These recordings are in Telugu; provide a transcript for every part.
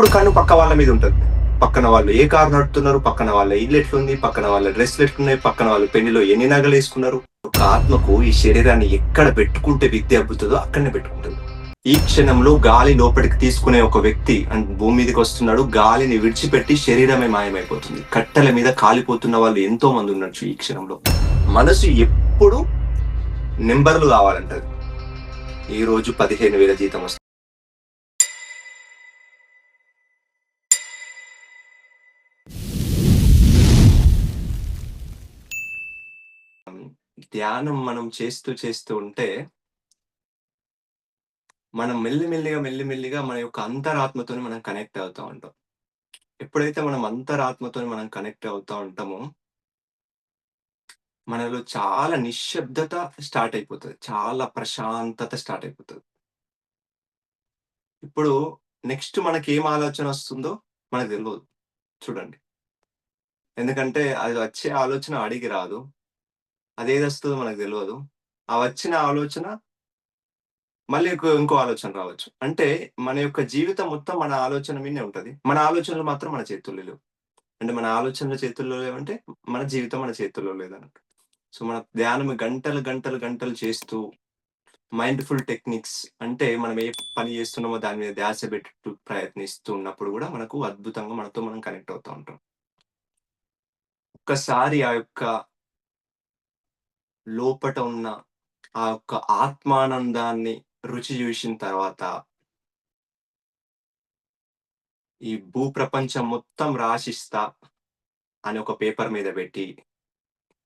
ఇప్పుడు కానీ పక్క వాళ్ళ మీద ఉంటుంది. పక్కన వాళ్ళు ఏ కారు నడుపుతున్నారు పక్కన వాళ్ళ ఇల్లు ఎట్లుంది పక్కన వాళ్ళ డ్రెస్లు ఎట్లున్నాయి పక్కన వాళ్ళు పెళ్ళిలో ఎన్ని నగలు వేసుకున్నారు. ఒక ఆత్మకు ఈ శరీరాన్ని ఎక్కడ పెట్టుకుంటే విద్య అబ్బుతుందో అక్కడనే పెట్టుకుంటుంది. ఈ క్షణంలో గాలి లోపలికి తీసుకునే ఒక వ్యక్తి అండ్ భూమి మీదకి వస్తున్నాడు. గాలిని విడిచిపెట్టి శరీరమే మాయమైపోతుంది. కట్టెల మీద కాలిపోతున్న వాళ్ళు ఎంతో మంది ఉండొచ్చు ఈ క్షణంలో. మనసు ఎప్పుడు నెంబర్లు కావాలంటది. ఈ రోజు పదిహేను వేల జీతం వస్తుంది. ధ్యానం మనం చేస్తూ చేస్తూ ఉంటే మనం మెల్లిమెల్లిగా మెల్లిమెల్లిగా మన యొక్క అంతరాత్మతోని మనం కనెక్ట్ అవుతూ ఉంటాం. ఎప్పుడైతే మనం అంతరాత్మతోని మనం కనెక్ట్ అవుతూ ఉంటామో మనలో చాలా నిశ్శబ్దత స్టార్ట్ అయిపోతుంది. చాలా ప్రశాంతత స్టార్ట్ అయిపోతుంది. ఇప్పుడు నెక్స్ట్ మనకి ఏం ఆలోచన వస్తుందో మనకు తెలియదు చూడండి. ఎందుకంటే అది వచ్చే ఆలోచన అడిగి రాదు. అదేది వస్తుందో మనకు తెలియదు ఆ వచ్చిన ఆలోచన మళ్ళీ ఇంకో ఆలోచన రావచ్చు. అంటే మన యొక్క జీవితం మొత్తం మన ఆలోచన మీదనే ఉంటుంది. మన ఆలోచనలు మాత్రం మన చేతుల్లో లేవు. అంటే మన ఆలోచనల చేతుల్లో లేవంటే మన జీవితం మన చేతుల్లో లేదన్నట్టు సో మన ధ్యానం గంటలు గంటలు గంటలు చేస్తూ మైండ్ఫుల్ టెక్నిక్స్ అంటే మనం ఏ పని చేస్తున్నామో దాని మీద ధ్యాస పెట్టు ప్రయత్నిస్తూ ఉన్నప్పుడు కూడా మనకు అద్భుతంగా మనతో మనం కనెక్ట్ అవుతూ ఉంటాం. ఒక్కసారి ఆ యొక్క లోపట ఉన్న ఆ యొక్క ఆత్మానందాన్ని రుచి చూసిన తర్వాత ఈ భూ ప్రపంచం మొత్తం రాసిస్తా అని ఒక పేపర్ మీద పెట్టి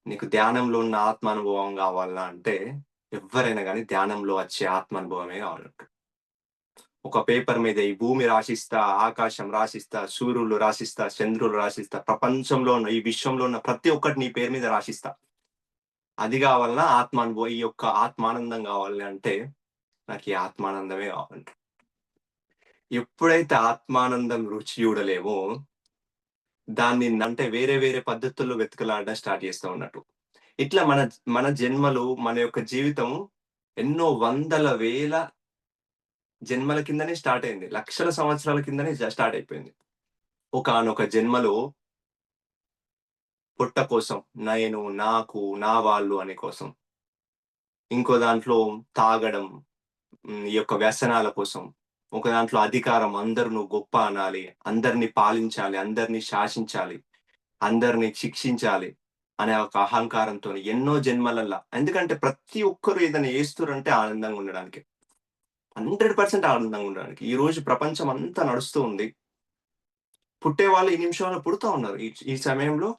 నీకు ధ్యానంలో ఉన్న ఆత్మానుభవం కావాలా? అంటే ఎవరైనా కానీ ధ్యానంలో వచ్చే ఆత్మానుభవమే కావాలంట. ఒక పేపర్ మీద ఈ భూమి రాసిస్తా ఆకాశం రాసిస్తా సూర్యులు రాసిస్తా చంద్రులు రాసిస్తా ప్రపంచంలో ఉన్న ఈ విశ్వంలో ఉన్న ప్రతి ఒక్కటి నీ పేరు మీద రాసిస్తా. అది కావాలన్నా ఆత్మానుభవం ఈ యొక్క ఆత్మానందం కావాలి అంటే నాకు ఈ ఆత్మానందమే కావాలంట. ఎప్పుడైతే ఆత్మానందం రుచి చూడలేమో దాన్ని అంటే వేరే వేరే పద్ధతుల్లో వెతకలాడడం స్టార్ట్ చేస్తూ ఉన్నట్టు. ఇట్లా మన మన జన్మలు మన యొక్క జీవితం ఎన్నో వందల వేల జన్మల కిందనే స్టార్ట్ అయింది. లక్షల సంవత్సరాల కిందనే స్టార్ట్ అయిపోయింది. ఒకనొక జన్మలో పుట్ట కోసం నేను నాకు నా వాళ్ళు అనే కోసం. ఇంకో దాంట్లో తాగడం ఈ యొక్క వ్యసనాల కోసం. ఒక దాంట్లో అధికారం అందరు నువ్వు గొప్ప అనాలి అందరినీ పాలించాలి అందరినీ శాసించాలి అందరినీ శిక్షించాలి అనే ఒక అహంకారంతో ఎన్నో జన్మలల్లా. ఎందుకంటే ప్రతి ఒక్కరు ఏదైనా వేస్తురంటే ఆనందంగా ఉండడానికి. హండ్రెడ్ పర్సెంట్ ఆనందంగా ఉండడానికి. ఈ రోజు ప్రపంచం అంతా నడుస్తూ ఉంది. పుట్టే వాళ్ళు ఈ నిమిషంలో పుడుతూ ఉన్నారు. ఈ ఈ సమయంలో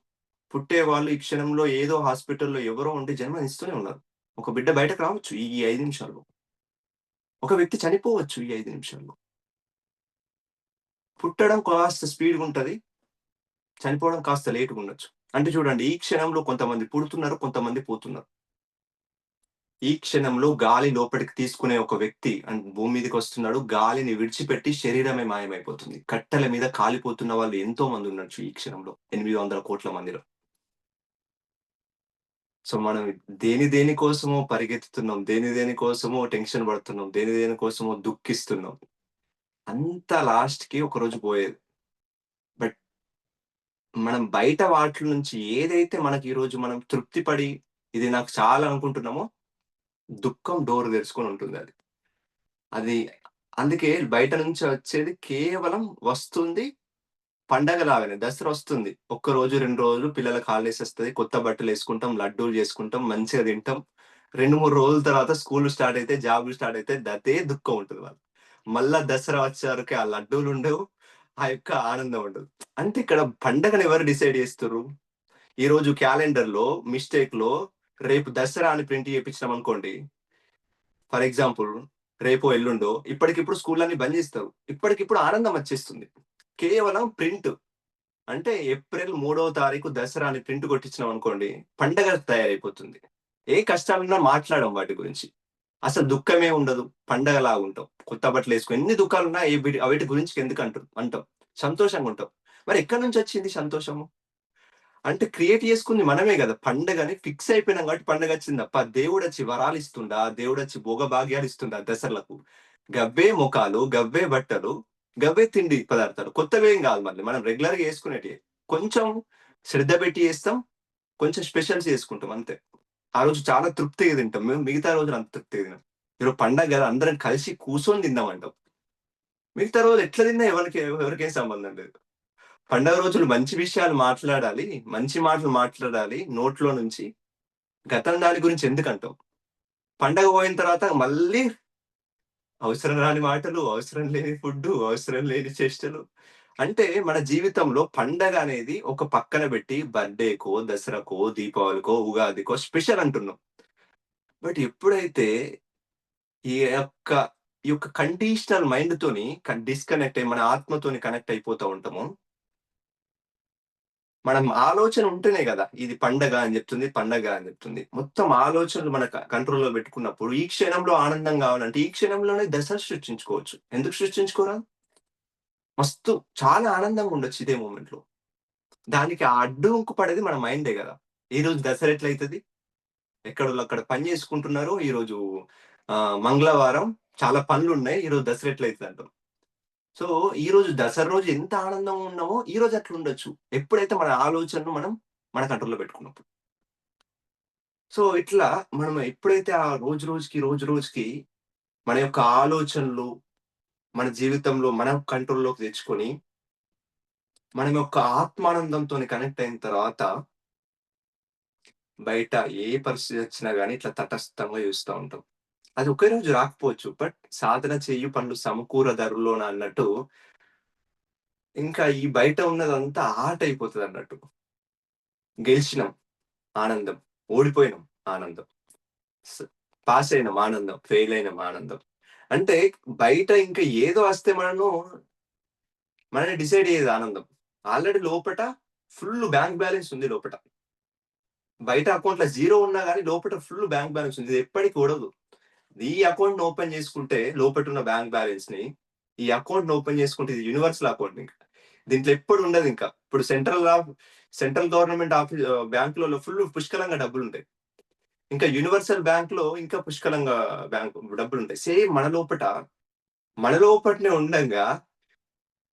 పుట్టే వాళ్ళు ఈ క్షణంలో ఏదో హాస్పిటల్లో ఎవరో ఉండి జన్మనిస్తూనే ఉన్నారు. ఒక బిడ్డ బయటకు రావచ్చు ఈ ఐదు నిమిషాల్లో. ఒక వ్యక్తి చనిపోవచ్చు ఈ ఐదు నిమిషాల్లో. పుట్టడం కాస్త స్పీడ్గా ఉంటుంది. చనిపోవడం కాస్త లేటుగా ఉండొచ్చు. అంటే చూడండి ఈ క్షణంలో కొంతమంది పుడుతున్నారు కొంతమంది పోతున్నారు. ఈ క్షణంలో గాలి లోపలికి తీసుకునే ఒక వ్యక్తి అండ్ భూమి మీదకి వస్తున్నాడు. గాలిని విడిచిపెట్టి శరీరమే మాయమైపోతుంది. కట్టెల మీద కాలిపోతున్న వాళ్ళు ఎంతో మంది ఉండొచ్చు ఈ క్షణంలో. ఎనిమిది వందల కోట్ల మందిలో. సో మనం దేని దేనికోసమో పరిగెత్తుతున్నాం దేని దేని కోసమో టెన్షన్ పడుతున్నాం దేని దేని కోసమో దుఃఖిస్తున్నాం. అంత లాస్ట్కి పోయేది. బట్ మనం బయట వాటి నుంచి ఏదైతే మనకి ఈరోజు మనం తృప్తి పడి ఇది నాకు చాలా అనుకుంటున్నామో దుఃఖం డోర్ తెరుచుకొని ఉంటుంది అది. అది అందుకే బయట నుంచి వచ్చేది కేవలం వస్తుంది పండగ లాగానే దసరా వస్తుంది. ఒక్క రోజు రెండు రోజులు పిల్లలకు హాలిడేస్ వస్తుంది. కొత్త బట్టలు వేసుకుంటాం లడ్డూలు చేసుకుంటాం మంచిగా తింటాం. రెండు మూడు రోజుల తర్వాత స్కూల్ స్టార్ట్ అయితే జాబులు స్టార్ట్ అయితే అదే దుఃఖం ఉంటుంది వాళ్ళు మళ్ళా దసరా వచ్చేవరకు ఆ లడ్డూలు ఉండవు ఆ యొక్క ఆనందం ఉండదు. అంటే ఇక్కడ పండగను ఎవరు డిసైడ్ చేస్తారు ఈ రోజు క్యాలెండర్లో మిస్టేక్లో రేపు దసరా అని ప్రింట్ చేయించినాం అనుకోండి. ఫర్ ఎగ్జాంపుల్ రేపు ఎల్లుండో ఇప్పటికిప్పుడు స్కూల్ అన్ని బంద్ చేస్తారు. ఇప్పటికిప్పుడు ఆనందం వచ్చేస్తుంది. కేవలం ప్రింట్. అంటే ఏప్రిల్ మూడవ తారీఖు దసరా అని ప్రింట్ కొట్టించినాం అనుకోండి పండగ తయారైపోతుంది. ఏ కష్టాలున్నా మాట్లాడడం వాటి గురించి. అసలు దుఃఖమే ఉండదు పండగలా ఉంటాం. కొత్త బట్టలు వేసుకుని ఎన్ని దుఃఖాలు ఉన్నా ఏ వీటి- గురించి ఎందుకు అంటారు అంటాం. సంతోషంగా ఉంటాం. మరి ఎక్కడి నుంచి వచ్చింది సంతోషము? అంటే క్రియేట్ చేసుకుంది మనమే కదా. పండగని ఫిక్స్ అయిపోయినాం కాబట్టి పండగ వచ్చింది తప్ప దేవుడు వచ్చి వరాలు ఇస్తుండా దేవుడు వచ్చి భోగభాగ్యాలు ఇస్తుండా దసరలకు? గవ్వే ముఖాలు గవ్వే బట్టలు గవ్వే తిండి పదార్థాలు. కొత్తవి ఏం కాదు మళ్ళీ. మనం రెగ్యులర్‌గా వేసుకునేటివి కొంచెం శ్రద్ధ పెట్టి చేస్తాం. కొంచెం స్పెషల్స్ చేసుకుంటాం అంతే. ఆ రోజు చాలా తృప్తిగా తింటాం. మేము మిగతా రోజులు అంత తృప్తిగా తినాం ఈరోజు పండగ అందరం కలిసి కూర్చొని తిందాం అంటాం. మిగతా రోజు ఎట్లా తిన్నా ఎవరికి ఎవరికేం సంబంధం లేదు. పండగ రోజులు మంచి విషయాలు మాట్లాడాలి. మంచి మాటలు మాట్లాడాలి నోట్లో నుంచి. గతం దాని గురించి ఎందుకంటాం? పండగ పోయిన తర్వాత మళ్ళీ అవసరం రాని మాటలు, అవసరం లేని ఫుడ్డు, అవసరం లేని చేష్టలు. అంటే మన జీవితంలో పండగ అనేది ఒక పక్కన పెట్టి బర్త్‌డేకో, దసరాకో, దీపావళికో, ఉగాదికో స్పెషల్ అంటున్నాం. బట్ ఎప్పుడైతే ఈ యొక్క ఈ యొక్క కండిషనల్ మైండ్‌తోని తోని డిస్కనెక్ట్ అయ్యి మన ఆత్మతోని కనెక్ట్ అయిపోతూ ఉంటామో మనం ఆలోచన ఉంటేనే కదా ఇది పండగ అని చెప్తుంది పండగ అని చెప్తుంది మొత్తం ఆలోచనలు మన కంట్రోల్‌లో పెట్టుకున్నప్పుడు ఈ క్షణంలో ఆనందం కావాలంటే ఈ క్షణంలోనే దసరా సృష్టించుకోవచ్చు. ఎందుకు సృష్టించుకోరా మస్తు చాలా ఆనందంగా ఉండొచ్చు ఇదే మొమెంట్‌లో. దానికి ఆ అడ్డంకు పడేది మన మైండే ఈ ఈరోజు దసరా ఎట్లయితుంది ఎక్కడోళ్ళు అక్కడ పని చేసుకుంటున్నారు ఈరోజు మంగళవారం చాలా పనులు ఉన్నాయి ఈరోజు దసరా ఎట్లయితదంటాం. సో, ఈ రోజు దసరా రోజు ఎంత ఆనందంగా ఉన్నామో అట్లా ఉండొచ్చు ఎప్పుడైతే మన ఆలోచనను మనం మన కంట్రోల్‌లో పెట్టుకున్నప్పుడు. సో, ఇట్లా మనం ఎప్పుడైతే ఆ రోజు రోజుకి, రోజు రోజుకి మన యొక్క ఆలోచనలు, మన జీవితంలో మనం కంట్రోల్‌లోకి తెచ్చుకొని మనం యొక్క ఆత్మానందంతోని కనెక్ట్ అయిన తర్వాత బయట ఏ పరిస్థితి వచ్చినా కానీ ఇట్లా తటస్థంగా చూస్తూ ఉంటాం. అది ఒకే రోజు రాకపోవచ్చు. బట్ సాధన చెయ్యి పండు సమకూర ధరలోన అన్నట్టు ఇంకా ఈ బయట ఉన్నదంతా ఆట అన్నట్టు గెలిచినాం ఆనందం. ఓడిపోయినాం ఆనందం. పాస్ అయినాం ఆనందం. ఫెయిల్ అయినాం ఆనందం. అంటే బయట ఇంకా ఏదో వస్తే మనను మనని డిసైడ్ అయ్యేది ఆనందం. ఆల్రెడీ లోపట ఫుల్ బ్యాంక్ బ్యాలెన్స్ ఉంది లోపట. బయట అకౌంట్‌లో జీరో ఉన్నా కానీ లోపట ఫుల్ బ్యాంక్ బ్యాలెన్స్ ఉంది. ఇది ఎప్పటికి ఈ అకౌంట్ ఓపెన్ చేసుకుంటే లోపటున్న బ్యాంక్ బ్యాలెన్స్‌ని ఈ అకౌంట్ ఓపెన్ చేసుకుంటే ఇది యూనివర్సల్ అకౌంట్ ఇంకా దీంట్లో ఎప్పుడు ఉండదు ఇంకా ఇప్పుడు సెంట్రల్ సెంట్రల్ గవర్నమెంట్ ఆఫీస్ బ్యాంకులలో ఫుల్ పుష్కలంగా డబ్బులు ఉంటాయి ఇంకా యూనివర్సల్ బ్యాంక్‌లో ఇంకా పుష్కలంగా బ్యాంక్ డబ్బులుంటాయి. సేమ్ మన లోపట మన లోపటనే ఉండంగా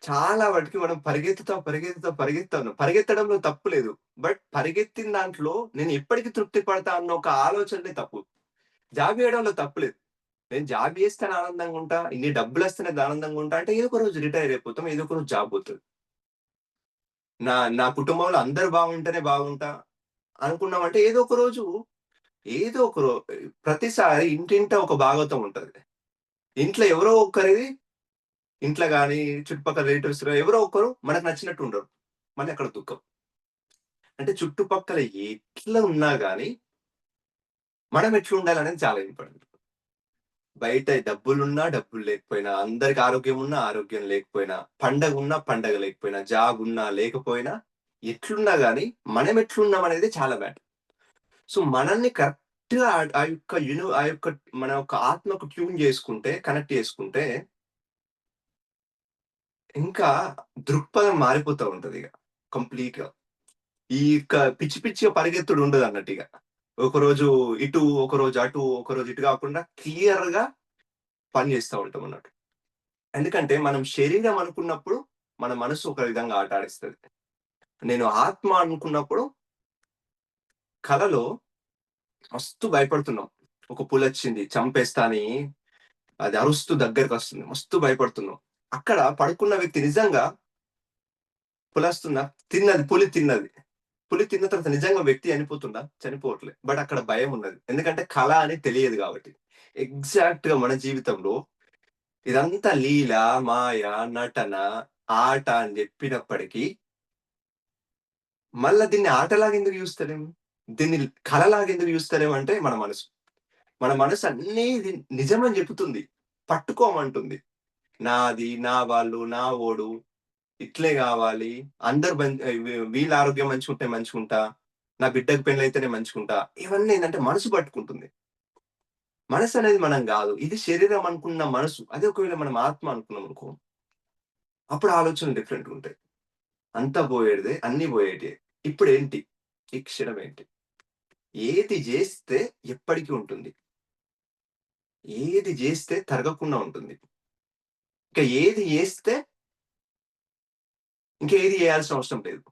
చాలా వాటికి మనం పరిగెత్తుతా, పరిగెత్తుతా, పరిగెత్తాను. పరిగెత్తడంలో తప్పు లేదు. బట్ పరిగెత్తిన దాంట్లో నేను ఎప్పటికీ తృప్తి పడతా అన్న ఒక ఆలోచనే తప్పు. జాబ్ చేయడంలో తప్పులేదు నేను జాబ్ చేస్తేనే ఆనందంగా ఉంటా, ఇన్ని డబ్బులు వస్తేనే ఆనందంగా ఉంటా అంటే ఏదో ఒక రోజు రిటైర్ అయిపోతాం. ఏదో ఒక రోజు జాబ్ పోతుంది నా నా కుటుంబంలో అందరు బాగుంటేనే బాగుంటా అనుకున్నామంటే ఏదో ఒక రోజు ఏదో ఒక రోజు ప్రతిసారి ఇంటింట ఒక భాగవతం ఉంటుంది ఇంట్లో ఎవరో ఒకరిది ఇంట్లో కానీ చుట్టుపక్కల రిలేటివ్స్ ఎవరో ఒకరు మనకు నచ్చినట్టు ఉండరు. మళ్ళీ అక్కడ దుఃఖం. అంటే చుట్టుపక్కల ఎట్లా ఉన్నా కానీ మనం ఎట్లుండాలనేది చాలా ఇంపార్టెంట్. బయట డబ్బులున్నా, డబ్బులు లేకపోయినా, అందరికి ఆరోగ్యం ఉన్నా, ఆరోగ్యం లేకపోయినా, పండగ ఉన్నా, పండగ లేకపోయినా, జాబ్ ఉన్నా, లేకపోయినా, ఎట్లున్నా కానీ మనం ఎట్లున్నాం అనేది చాలా మ్యాటర్. సో, మనల్ని కరెక్ట్గా ఆ యొక్క యూని ఆ యొక్క మన యొక్క ఆత్మకు ట్యూన్ చేసుకుంటే, కనెక్ట్ చేసుకుంటే ఇంకా దృక్పథం మారిపోతూ ఉంటుంది ఇక కంప్లీట్గా ఈ యొక్క పిచ్చి పిచ్చిగా పరిగెత్తుడు ఉండదు అన్నట్టు ఇక ఒకరోజు ఇటు, ఒకరోజు అటు, ఒకరోజు ఇటు కాకుండా క్లియర్‌గా పని చేస్తా ఉంటామన్నట్టు. ఎందుకంటే మనం శరీరం అనుకున్నప్పుడు మన మనసు ఒక విధంగా ఆట ఆడిస్తుంది నేను ఆత్మ అనుకున్నప్పుడు కలలో మస్తు భయపడుతున్నాం. ఒక పులొచ్చింది చంపేస్తా అని అది అరుస్తూ దగ్గరకొస్తుంది. మస్తు భయపడుతున్నాం. అక్కడ పడుకున్న వ్యక్తి నిజంగా పులస్తున్న తిన్నది పులి తిన్నది. పులి తిన్న తర్వాత నిజంగా వ్యక్తి చనిపోతుండా? చనిపోవట్లే. బట్ అక్కడ భయం ఉన్నది. ఎందుకంటే కళ అని తెలియదు కాబట్టి. ఎగ్జాక్ట్గా మన జీవితంలో ఇదంతా లీల, మాయ, నటన, ఆట అని చెప్పినప్పటికీ మళ్ళా దీన్ని ఆటలాగా ఎందుకు చూస్తలేము? దీన్ని కళలాగా ఎందుకు చూస్తలేము అంటే మన మనసు. మన మనసు అన్నీ నిజమని చెప్తుంది. పట్టుకోమంటుంది. నాది, నా వాళ్ళు, నా ఓడు ఇట్లే కావాలి అందరు వీళ్ళ ఆరోగ్యం మంచిగా ఉంటే మంచిగుంటా. నా బిడ్డకి పెళ్ళయితేనే మంచిగుంటా. ఇవన్నీ ఏంటంటే మనసు పట్టుకుంటుంది. మనసు అనేది మనం కాదు ఇది శరీరం అనుకున్న మనసు. అదే ఒకవేళ మనం ఆత్మ అనుకున్నాం అనుకో అప్పుడు ఆలోచనలు డిఫరెంట్‌గుంటాయి. అంతా పోయేటిదే, అన్నీ ఇప్పుడు ఏంటి ఈ క్షణం ఏంటి? ఏది చేస్తే ఎప్పటికీ ఉంటుంది? ఏది చేస్తే తరగకుండా ఉంటుంది? ఇంకా ఏది చేస్తే ఇంకేది చేయాల్సిన అవసరం లేదు.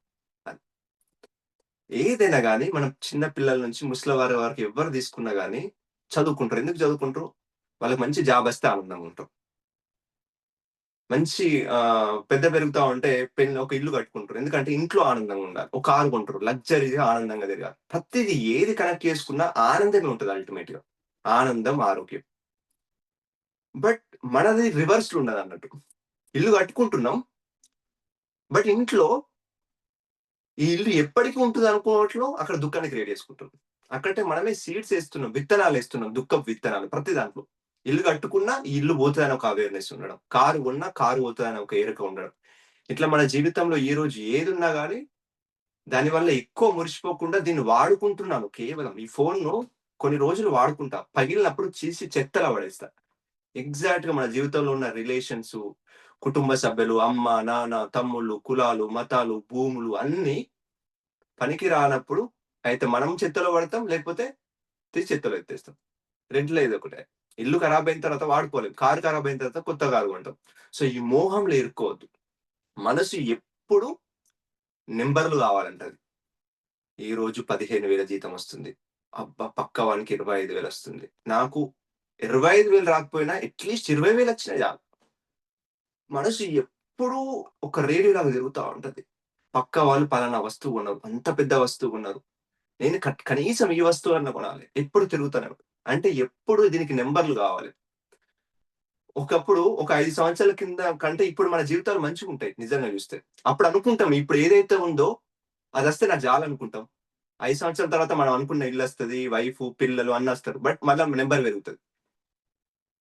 ఏదైనా కానీ మనం చిన్న పిల్లల నుంచి ముసలివారి వారికి ఎవ్వరు తీసుకున్నా కానీ చదువుకుంటారు. ఎందుకు చదువుకుంటారు? వాళ్ళకి మంచి జాబ్ వస్తే ఆనందంగా ఉంటారు. మంచి పెద్ద పెరుగుతా ఉంటే పెళ్ళి ఒక ఇల్లు కట్టుకుంటారు. ఎందుకంటే ఇంట్లో ఆనందంగా ఉండాలి. ఒక కారు కొంటారు. లగ్జరీగా ఆనందంగా తిరగాలి. ప్రతిది ఏది కనెక్ట్ చేసుకున్నా ఆనందమే ఉంటుంది అల్టిమేట్‌గా. ఆనందం, ఆరోగ్యం. బట్ మనది రివర్స్ ఉండదు అన్నట్టు ఇల్లు కట్టుకుంటున్నాం. బట్ ఇంట్లో ఈ ఇల్లు ఎప్పటికి అనుకోవట్లో అక్కడ దుఃఖాన్ని క్రియేట్ చేసుకుంటున్నాం. అక్కడంటే మనమే సీడ్స్ వేస్తున్నాం విత్తనాలు వేస్తున్నాం దుఃఖం విత్తనాలు ప్రతి దాంట్లో. ఇల్లు కట్టుకున్నా ఈ ఇల్లు పోతుందని ఒక అవేర్‌నెస్ ఉండడం. కారు ఉన్నా కారు పోతుందని ఒక ఎరుక ఉండడం. ఇట్లా మన జీవితంలో ఈ రోజు ఏదున్నా కానీ దానివల్ల ఎక్కువ మురిసిపోకుండా దీన్ని వాడుకుంటున్నాను కేవలం. ఈ ఫోన్‌ను కొన్ని రోజులు వాడుకుంటా. పగిలినప్పుడు చీసి చెత్తలా పడేస్తా. ఎగ్జాక్ట్‌గా మన జీవితంలో ఉన్న రిలేషన్స్ కుటుంబ సభ్యులు, అమ్మ, నాన్న, తమ్ముళ్ళు, కులాలు, మతాలు, భూములు అన్నీ పనికి రానప్పుడు అయితే మనం చెత్తలో పడతాం. లేకపోతే తీసి చెత్తలో ఎత్తేస్తాం. రెంట్లో ఏదో ఒకటే. ఇల్లు ఖరాబ్ అయిన తర్వాత వాడుకోలేం. కారు ఖరాబ్ అయిన తర్వాత కొత్త కారు కొంటాం. సో ఈ మోహంలో ఇరుక్కోవద్దు. మనసు ఎప్పుడు నెంబర్లు కావాలంటది. ఈరోజు 15,000 జీతం వస్తుంది. అబ్బా! పక్క వానికి 25,000 వస్తుంది. నాకు 25,000 రాకపోయినా అట్‌లీస్ట్ ఇరవై వేలు వచ్చినా చాలు. మనసు ఎప్పుడూ ఒక రేడియోలాగా తిరుగుతూ ఉంటది. పక్క వాళ్ళు పలానా వస్తువు ఉన్నారు అంత పెద్ద వస్తువు ఉన్నారు నేను కనీసం ఈ వస్తువు అన్న కొనాలి. ఎప్పుడు తిరుగుతాను అంటే ఎప్పుడు దీనికి నెంబర్లు కావాలి. ఒకప్పుడు ఒక ఐదు సంవత్సరాల కింద కంటే ఇప్పుడు మన జీవితాలు మంచిగుంటాయి నిజంగా చూస్తే. అప్పుడు అనుకుంటాం ఇప్పుడు ఏదైతే ఉందో అది వస్తే నాకు చాలనుకుంటాం. 5 సంవత్సరాల తర్వాత మనం అనుకున్న ఇల్లు వస్తుంది వైఫ్ పిల్లలు అన్న వస్తారు బట్ మళ్ళీ నెంబర్ పెరుగుతుంది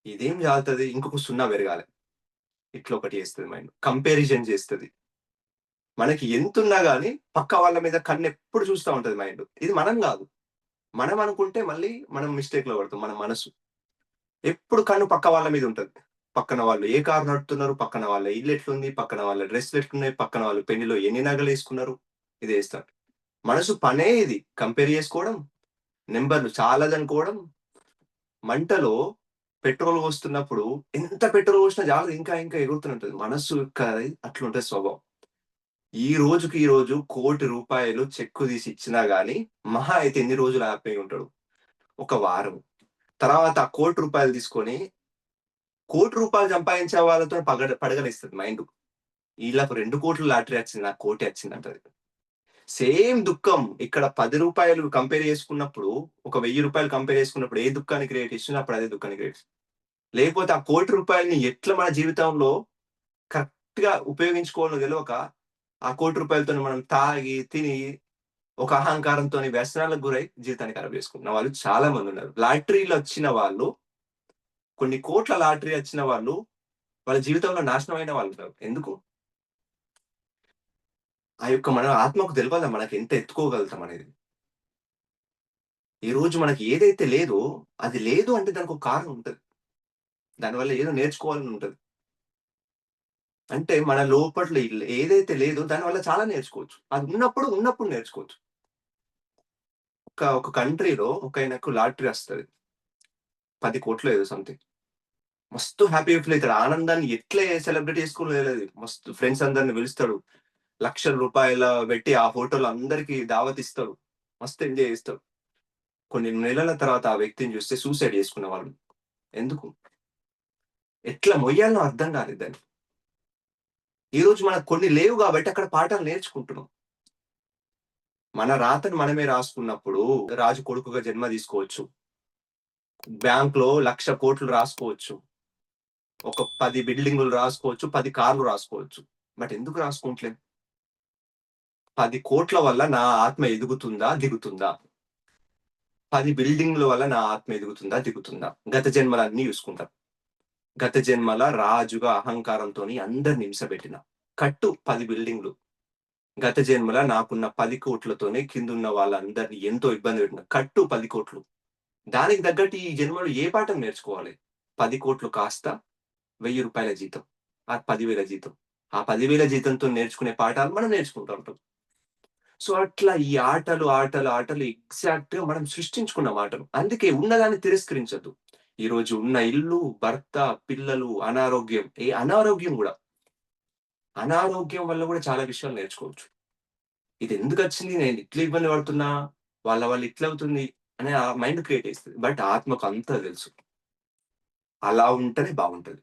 ఇదేం చాలుతది ఇంకొక సున్నా పెరగాలి. ఇట్లా ఒకటి చేస్తుంది మైండ్. కంపారిజన్ చేస్తుంది మనకి ఎంతున్నా కానీ పక్క వాళ్ళ మీద కన్ను ఎప్పుడు చూస్తా ఉంటుంది మైండ్. ఇది మనం కాదు మనం అనుకుంటే మళ్ళీ మనం మిస్టేక్‌లో పడతాం మన మనసు. ఎప్పుడు కన్ను పక్క వాళ్ళ మీద ఉంటుంది పక్కన వాళ్ళు ఏ కారు నడుపుతున్నారు, పక్కన వాళ్ళ ఇల్లు ఎట్లుంది, పక్కన వాళ్ళ డ్రెస్‌లు ఎట్లున్నాయి, పక్కన వాళ్ళు పెళ్ళిలో ఎన్ని నగలేసుకున్నారు, ఇది వేస్తారు మనసు పనే ఇది. కంపేర్ చేసుకోవడం, నెంబర్లు చాలదనుకోవడం, మంటలో పెట్రోల్ పోస్తున్నప్పుడు ఎంత పెట్రోల్ పోసినా జాగ్రత్త ఇంకా ఇంకా ఎగురుతుంటుంది మనస్సు యొక్క అట్లుంటది స్వభావం. ఈ రోజుకి ఈ రోజు కోటి రూపాయలు చెక్కు తీసి ఇచ్చినా గానీ మహా అయితే ఎన్ని రోజులు ఆపే ఉంటాడు? ఒక వారం. తర్వాత ఆ కోటి రూపాయలు తీసుకొని కోటి రూపాయలు సంపాదించే వాళ్ళతో పగడ పడగనిస్తది మైండు. ఈళ్ళకు 2,00,00,000 లాటరీ వచ్చింది. నాకు కోటి వచ్చింది అంటది సేమ్ దుఃఖం ఇక్కడ పది రూపాయలు కంపేర్ చేసుకున్నప్పుడు, ఒక వెయ్యి రూపాయలు కంపేర్ చేసుకున్నప్పుడు ఏ దుఃఖాన్ని క్రియేట్ చేస్తుందో అప్పుడు అదే దుఃఖాన్ని క్రియేట్ లేకపోతే ఆ కోటి రూపాయలని ఎట్లా మన జీవితంలో కరెక్ట్గా ఉపయోగించుకోవాలో తెలియక ఆ కోటి రూపాయలతోని మనం తాగి, తిని, ఒక అహంకారంతో వ్యసనాలకు గురై జీవితాన్ని ఖరాబ్ చేసుకున్న వాళ్ళు చాలా మంది ఉన్నారు లాటరీలు వచ్చిన వాళ్ళు కొన్ని కోట్ల లాటరీ వచ్చిన వాళ్ళు వాళ్ళ జీవితంలో నాశనమైన వాళ్ళున్నారు. ఎందుకు? ఆ యొక్క మన ఆత్మకు తెలవాల మనకి ఎంత ఎత్తుకోగలుగుతాం అనేది. ఈరోజు మనకి ఏదైతే లేదో, అది లేదు అంటే దానికి ఒక కారణం ఉంటుంది దానివల్ల ఏదో నేర్చుకోవాలని ఉంటుంది అంటే మన లోపట్ల ఏదైతే లేదో దానివల్ల చాలా నేర్చుకోవచ్చు. అది ఉన్నప్పుడు, ఉన్నప్పుడు నేర్చుకోవచ్చు. ఒక ఒక కంట్రీలో ఒక ఆయనకు లాటరీ వస్తుంది పది కోట్లు ఏదో సంథింగ్. మస్తు హ్యాపీ ఫీల్ అవుతాడు ఆనందాన్ని ఎట్లే సెలబ్రేట్ చేసుకోలేదు మస్తు ఫ్రెండ్స్ అందరిని పిలుస్తాడు. లక్షల రూపాయల పెట్టి ఆ హోటల్ అందరికి దావత్ మస్తు ఎంజాయ్ చేస్తాడు. కొన్ని నెలల తర్వాత ఆ వ్యక్తిని చూస్తే సూసైడ్ చేసుకున్నవాడు. ఎందుకు? ఎట్లా మొయ్యాలో అర్థం కాలేదు దాన్ని ఈరోజు మనకు కొన్ని లేవు కాబట్టి అక్కడ పాఠాలు నేర్చుకుంటున్నాం. మన రాతను మనమే రాసుకున్నప్పుడు రాజు కొడుకుగా జన్మ తీసుకోవచ్చు. బ్యాంక్‌లో 1,00,00,000,00,000 రాసుకోవచ్చు. ఒక పది బిల్డింగులు రాసుకోవచ్చు. పది కార్లు రాసుకోవచ్చు. బట్ ఎందుకు రాసుకుంటలేదు పది కోట్ల వల్ల నా ఆత్మ ఎదుగుతుందా? దిగుతుందా? పది బిల్డింగ్ల వల్ల నా ఆత్మ ఎదుగుతుందా? దిగుతుందా? గత జన్మలన్నీ చూసుకుంటాం గత జన్మల రాజుగా అహంకారంతోని అందరిని హింసపెట్టిన. కట్టు పది బిల్డింగ్లు గత జన్మల నాకున్న పది కోట్లతోనే కిందున్న వాళ్ళందరిని ఎంతో ఇబ్బంది పెట్టిన. కట్టు పది కోట్లు దానికి తగ్గట్టు ఈ జన్మలో ఏ పాఠం నేర్చుకోవాలి? పది కోట్లు కాస్త వెయ్యి రూపాయల జీతం. ఆ పదివేల జీతం. ఆ పదివేల జీతంతో నేర్చుకునే పాఠాలు మనం నేర్చుకుంటా ఉంటాం. సో, అట్లా ఈ ఆటలు, ఆటలు, ఆటలు ఎగ్జాక్ట్గా మనం సృష్టించుకున్న ఆటలు. అందుకే ఉన్నదాన్ని తిరస్కరించొద్దు. ఈరోజు ఉన్న ఇల్లు, భర్త, పిల్లలు, అనారోగ్యం ఏ అనారోగ్యం కూడా అనారోగ్యం వల్ల కూడా చాలా విషయాలు నేర్చుకోవచ్చు. ఇది ఎందుకు వచ్చింది నేను ఇట్లా ఇబ్బంది పడుతున్నా, వాళ్ళ వల్ల ఇట్లవుతుంది అనే ఆ మైండ్ క్రియేట్ చేస్తుంది బట్ ఆత్మకు అంతా తెలుసు. అలా ఉంటేనే బాగుంటది.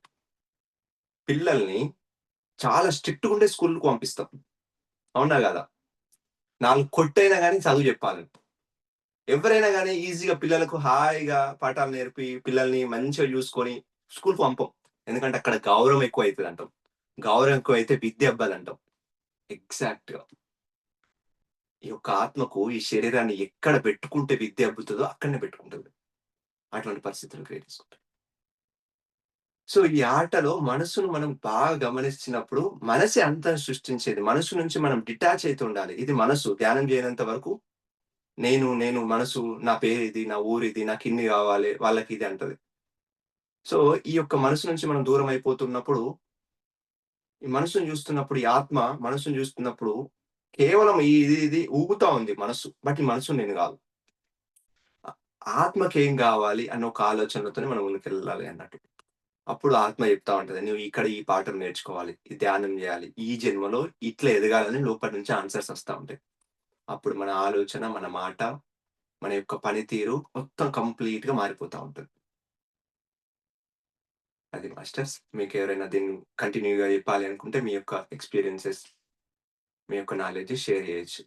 పిల్లల్ని చాలా స్ట్రిక్ట్‌గుండే స్కూలుకి పంపిస్తాం. అవునా కదా నాలుగు కొట్టైనా కానీ చదువు చెప్పాలి. ఎవరైనా కానీ ఈజీగా పిల్లలకు హాయిగా పాఠాలు నేర్పి, పిల్లల్ని మంచిగా చూసుకొని స్కూల్ పంపం. ఎందుకంటే అక్కడ గౌరవం ఎక్కువ అవుతుంది అంటాం గౌరవం ఎక్కువ అయితే విద్య ఎగ్జాక్ట్ ఎగ్జాక్ట్‌గా. ఈ యొక్క ఆత్మకు ఈ శరీరాన్ని ఎక్కడ పెట్టుకుంటే విద్య అబ్బుతుందో అక్కడనే పెట్టుకుంటుంది. అటువంటి పరిస్థితులు క్రియేట్ చేసుకుంటారు సో, ఈ ఆటలో మనసును మనం బాగా గమనించినప్పుడు మనసే అంతా సృష్టించేది. మనసు నుంచి మనం డిటాచ్ అయితే ఉండాలి. ఇది మనసు ధ్యానం చేయనంత వరకు నేను, నేను మనసు నా పేరిది, నా ఊరిది, కావాలి వాళ్ళకి ఇది అంటది. సో, ఈ యొక్క మనసు నుంచి మనం దూరం అయిపోతున్నప్పుడు ఈ మనసుని చూస్తున్నప్పుడు ఈ ఆత్మ మనసుని చూస్తున్నప్పుడు కేవలం ఈ ఇది ఇది ఊగుతా ఉంది మనసు. బట్ ఈ మనసు నేను కాదు ఆత్మకేం కావాలి అన్న ఒక ఆలోచనలతోనే మనం ముందుకెళ్ళాలి అన్నట్టు. అప్పుడు ఆత్మ చెప్తా ఉంటది. నువ్వు ఇక్కడ ఈ పాఠం నేర్చుకోవాలి. ఈ ధ్యానం చేయాలి ఈ జన్మలో ఇట్లా ఎదగాలని లోపటి నుంచి ఆన్సర్స్ వస్తూ ఉంటాయి. అప్పుడు మన ఆలోచన, మన మాట, మన యొక్క పనితీరు మొత్తం కంప్లీట్గా మారిపోతూ ఉంటుంది అది మాస్టర్స్. మీకు ఎవరైనా దీన్ని కంటిన్యూ‌గా చెప్పాలి అనుకుంటే మీ యొక్క ఎక్స్‌పీరియన్సెస్, మీ యొక్క నాలెడ్జ్ షేర్ చేయొచ్చు